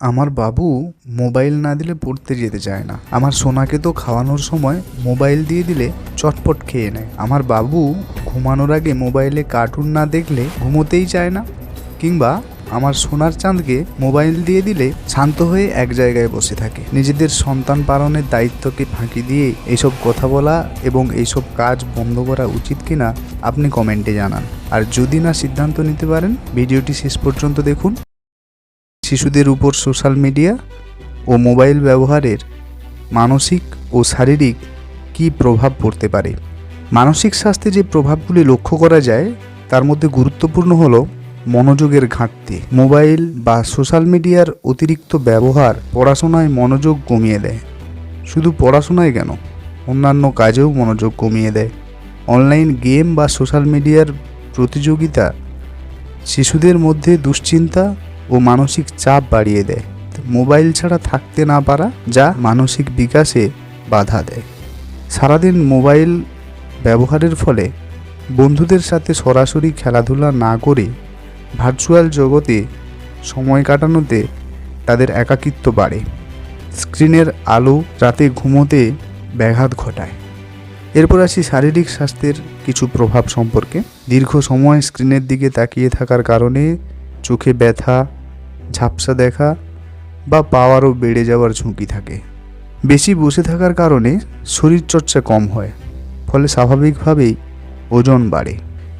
আমার বাবু মোবাইল না দিলে পড়তে যেতে চায় না। আমার সোনাকে তো খাওয়ানোর সময় মোবাইল দিয়ে দিলে চটপট খেয়ে নেয়। আমার বাবু ঘুমানোর আগে মোবাইলে কার্টুন না দেখলে ঘুমোতেই চায় না। কিংবা আমার সোনার চাঁদকে মোবাইল দিয়ে দিলে শান্ত হয়ে এক জায়গায় বসে থাকে। নিজেদের সন্তান পালনের দায়িত্বকে ফাঁকি দিয়ে এইসব কথা বলা এবং এইসব কাজ বন্ধ করা উচিত কিনা আপনি কমেন্টে জানান। আর যদি না সিদ্ধান্ত নিতে পারেন, ভিডিওটি শেষ পর্যন্ত দেখুন। শিশুদের উপর সোশ্যাল মিডিয়া ও মোবাইল ব্যবহারের মানসিক ও শারীরিক কী প্রভাব পড়তে পারে? মানসিক স্বাস্থ্যে যে প্রভাবগুলি লক্ষ্য করা যায়, তার মধ্যে গুরুত্বপূর্ণ হল মনোযোগের ঘাটতি। মোবাইল বা সোশ্যাল মিডিয়ার অতিরিক্ত ব্যবহার পড়াশোনায় মনোযোগ কমিয়ে দেয়। শুধু পড়াশোনায় কেন, অন্যান্য কাজেও মনোযোগ কমিয়ে দেয়। অনলাইন গেম বা সোশ্যাল মিডিয়ার প্রতিযোগিতা শিশুদের মধ্যে দুশ্চিন্তা ও মানসিক চাপ বাড়িয়ে দেয়। মোবাইল ছাড়া থাকতে না পারা যা মানসিক বিকাশে বাধা দেয়। সারাদিন মোবাইল ব্যবহারের ফলে বন্ধুদের সাথে সরাসরি খেলাধুলা না করে ভার্চুয়াল জগতে সময় কাটানোতে তাদের একাকিত্ব বাড়ে। স্ক্রিনের আলো রাতে ঘুমোতে ব্যাঘাত ঘটায়। এরপর আসি শারীরিক স্বাস্থ্যের কিছু প্রভাব সম্পর্কে। দীর্ঘ সময় স্ক্রিনের দিকে তাকিয়ে থাকার কারণে চোখে ব্যথা ঝাপসা দেখা বা পাওয়ারও বেড়ে যাওয়ার ঝুঁকি থাকে। বেশি বসে থাকার কারণে শরীরচর্চা কম হয়, ফলে স্বাভাবিকভাবেই ওজন বাড়ে।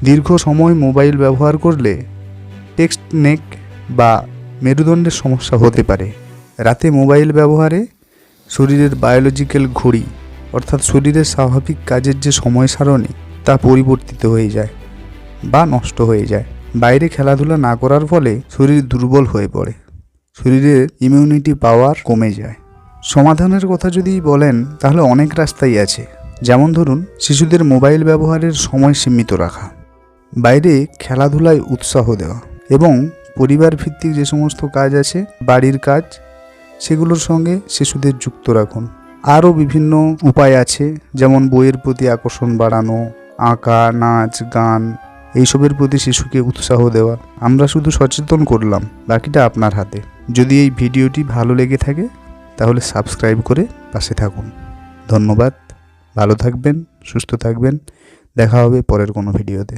দীর্ঘ সময় মোবাইল ব্যবহার করলে টেক্সট নেক বা মেরুদণ্ডের সমস্যা হতে পারে। রাতে মোবাইল ব্যবহারে শরীরের বায়োলজিক্যাল ঘড়ি, অর্থাৎ শরীরের স্বাভাবিক কাজের যে সময় সারণী, তা পরিবর্তিত হয়ে যায় বা নষ্ট হয়ে যায়। বাইরে খেলাধুলা না করার ফলে শরীর দুর্বল হয়ে পড়ে। শরীরের ইমিউনিটি পাওয়ার কমে যায়। সমাধানের কথা যদি বলেন, তাহলে অনেক রাস্তাই আছে। যেমন ধরুন, শিশুদের মোবাইল ব্যবহারের সময় সীমিত রাখা। বাইরে খেলাধুলায় উৎসাহ দেওয়া এবং পরিবার ভিত্তিক যে সমস্ত কাজ আছে, বাড়ির কাজ, সেগুলোর সঙ্গে শিশুদের যুক্ত রাখুন। আরও বিভিন্ন উপায় আছে, যেমন বইয়ের প্রতি আকর্ষণ বাড়ানো, আঁকা, নাচ, গান এইসবের প্রতি শিশুকে উৎসাহ দেওয়া। আমরা শুধু সচেতন করলাম, বাকিটা আপনার হাতে। যদি এই ভিডিওটি ভালো লেগে থাকে, তাহলে সাবস্ক্রাইব করে পাশে থাকুন। ধন্যবাদ, ভালো থাকবেন, সুস্থ থাকবেন। দেখা হবে পরের কোনো ভিডিওতে।